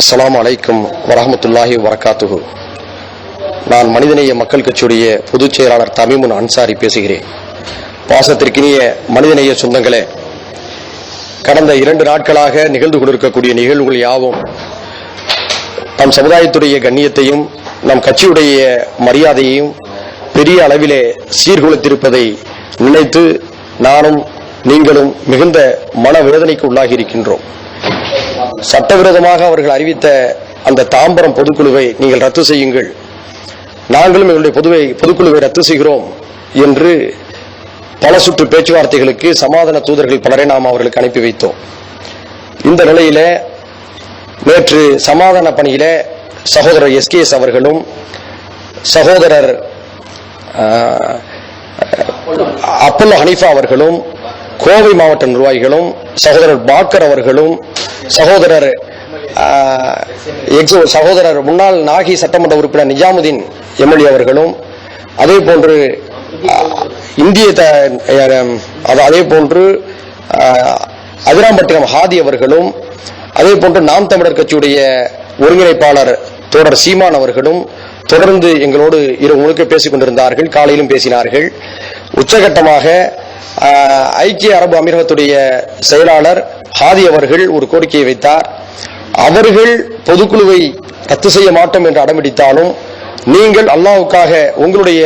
அஸ்லாம் அலைக்கும் வரமத்துல்லாஹி வரகாத்துகு நான் மனிதநேய மக்கள் கட்சியுடைய பொதுச் செயலாளர் தமிமுன் அன்சாரி பேசுகிறேன். பாசத்திற்கினிய மனிதநேய சொந்தங்களே கடந்த இரண்டு நாட்களாக நிகழ்ந்து கொண்டிருக்கக்கூடிய நிகழ்வுகள் யாவும் நம் சமுதாயத்துடைய கண்ணியத்தையும் நம் கட்சியுடைய மரியாதையையும் பெரிய அளவிலே சீர்குலைத்திருப்பதை நினைத்து நானும் நீங்களும் மிகுந்த மனவேதனைக்கு உள்ளாகி இருக்கின்றோம் சட்டவிரோதமாக அவர்கள் அறிவித்த அந்த தாம்பரம் பொதுக்குழுவை நீங்கள் ரத்து செய்யுங்கள். நாங்களும் எங்களுடைய பொதுவை பொதுக்குழுவை ரத்து செய்கிறோம் என்று பல சுற்று பேச்சுவார்த்தைகளுக்கு சமாதான தூதர்கள் பலரை நாம் அவர்களுக்கு அனுப்பி வைத்தோம். இந்த நிலையில நேற்று சமாதான பணியில சகோதரர் எஸ்கேஎஸ் அவர்களும் சகோதரர் அப்பல்லோ ஹனீஃபா அவர்களும் கோவை மாவட்ட நிர்வாகிகளும் சகோதரர் பாக்கர் அவர்களும் சகோதரர் எக்ஸோ- சகோதரர் முன்னாள் நாகி சட்டமன்ற உறுப்பினர் நிஜாமுதீன் எம்எல்ஏ அவர்களும் அதே போன்று இந்திய த- அதே போன்று அதிராம்பட்டினம் ஹாதி அவர்களும் அதே போன்று நாம் தமிழர் கட்சியுடைய ஒருங்கிணைப்பாளர் தொடர் சீமான் அவர்களும் தொடர்ந்து எங்களோடு இரவு முழுக்க பேசிக் கொண்டிருந்தார்கள் காலையிலும் பேசினார்கள். உச்சகட்டமாக ஐக்கிய அரபு அமீரகத்துடைய செயலாளர் ஹாதி அவர்கள் ஒரு கோரிக்கையை வைத்தார். அவர்கள் பொதுக்குழுவை ரத்து செய்ய மாட்டோம் என்று அடம்பிடித்தாலும் நீங்கள் அல்லாஹ்வுக்காக உங்களுடைய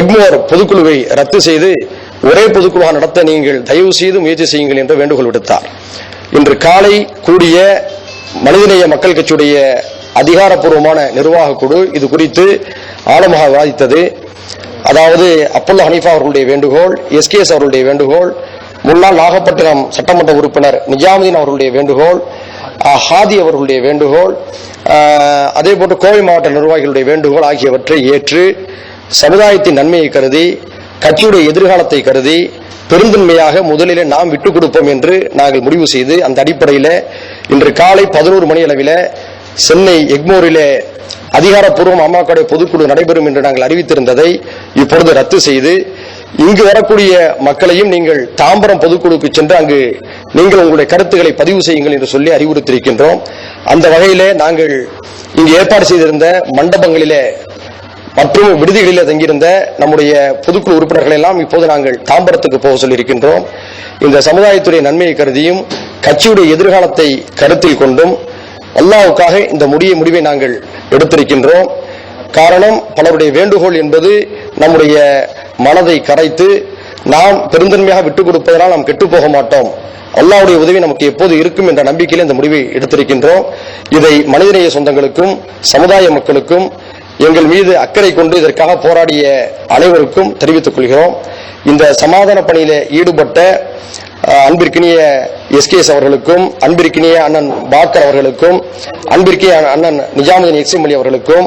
எக்மோர் பொதுக்குழுவை ரத்து செய்து ஒரே பொதுக்குழுவாக நடத்த நீங்கள் தயவு செய்து முயற்சி செய்யுங்கள் என்று வேண்டுகோள் விடுத்தார். இன்று காலை கூடிய மனிதநேய மக்கள் கட்சியுடைய அதிகாரப்பூர்வமான நிர்வாக குழு இது குறித்து ஆழமாக விவாதித்தது. அதாவது அப்பல்லோ ஹனீஃபா அவர்களுடைய வேண்டுகோள் எஸ்கேஎஸ் அவர்களுடைய வேண்டுகோள் முன்னாள் நாகப்பட்டினம் சட்டமன்ற உறுப்பினர் நிஜாமுதீன் அவர்களுடைய வேண்டுகோள் ஹாதி அவர்களுடைய வேண்டுகோள் அதே போன்று கோவை மாவட்ட நிர்வாகிகளுடைய வேண்டுகோள் ஆகியவற்றை ஏற்று சமுதாயத்தின் நன்மையை கருதி கட்சியுடைய எதிர்காலத்தை கருதி பெருந்தன்மையாக முதலிலே நாம் விட்டுக் கொடுப்போம் என்று நாங்கள் முடிவு செய்து அந்த அடிப்படையில் இன்று காலை பதினோரு மணி அளவில் சென்னை எக்மோரிலே அதிகாரப்பூர்வம் அம்மாக்களுடைய பொதுக்குழு நடைபெறும் என்று நாங்கள் அறிவித்திருந்ததை இப்பொழுது ரத்து செய்து இங்கு வரக்கூடிய மக்களையும் நீங்கள் தாம்பரம் பொதுக்குழுக்கு சென்று அங்கு நீங்கள் உங்களுடைய கருத்துக்களை பதிவு செய்யுங்கள் என்று சொல்லி அறிவுறுத்தியிருக்கின்றோம். அந்த வகையிலே நாங்கள் இங்கு ஏற்பாடு செய்திருந்த மண்டபங்களிலே மற்றும் விடுதிகளில் தங்கியிருந்த நம்முடைய பொதுக்குழு உறுப்பினர்கள் எல்லாம் இப்போது நாங்கள் தாம்பரத்துக்கு போக சொல்லியிருக்கின்றோம். இந்த சமுதாயத்துடைய நன்மையை கருதியும் கட்சியுடைய எதிர்காலத்தை கருத்தில் கொண்டும் அல்லாவுக்காக இந்த முடிய முடிவை நாங்கள் எடுத்திருக்கின்றோம். காரணம் பலருடைய வேண்டுகோள் என்பது நம்முடைய மனதை கரைத்து நாம் பெருந்தன்மையாக விட்டுக் கொடுப்பதனால் நாம் கெட்டு போக மாட்டோம். அல்லாவுடைய உதவி நமக்கு எப்போது இருக்கும் என்ற நம்பிக்கையில் இந்த முடிவை எடுத்திருக்கின்றோம். இதை மனிதநேய சொந்தங்களுக்கும் சமுதாய மக்களுக்கும் எங்கள் மீது அக்கறை கொண்டு இதற்காக போராடிய அனைவருக்கும் தெரிவித்துக் கொள்கிறோம். இந்த சமாதான பணியில ஈடுபட்ட அன்பிற்கினிய எஸ்கேஎஸ் அவர்களுக்கும் அன்பிற்கினிய அண்ணன் பாக்கர் அவர்களுக்கும் அன்பிற்கிய அண்ணன் நிஜாமுதீன் எக்ஸிமலி அவர்களுக்கும்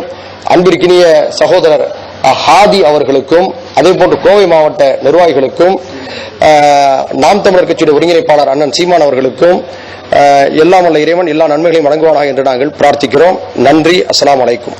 அன்பிற்கினிய சகோதரர் ஹாதி அவர்களுக்கும் அதே போன்று கோவை மாவட்ட நிர்வாகிகளுக்கும் நாம் தமிழர் கட்சியுடைய ஒருங்கிணைப்பாளர் அண்ணன் சீமான் அவர்களுக்கும் எல்லாம் வல்ல இறைவன் எல்லா நன்மைகளையும் வழங்குவானாக என்று நாங்கள் பிரார்த்திக்கிறோம். நன்றி. அஸ்லாம் வலைக்கும்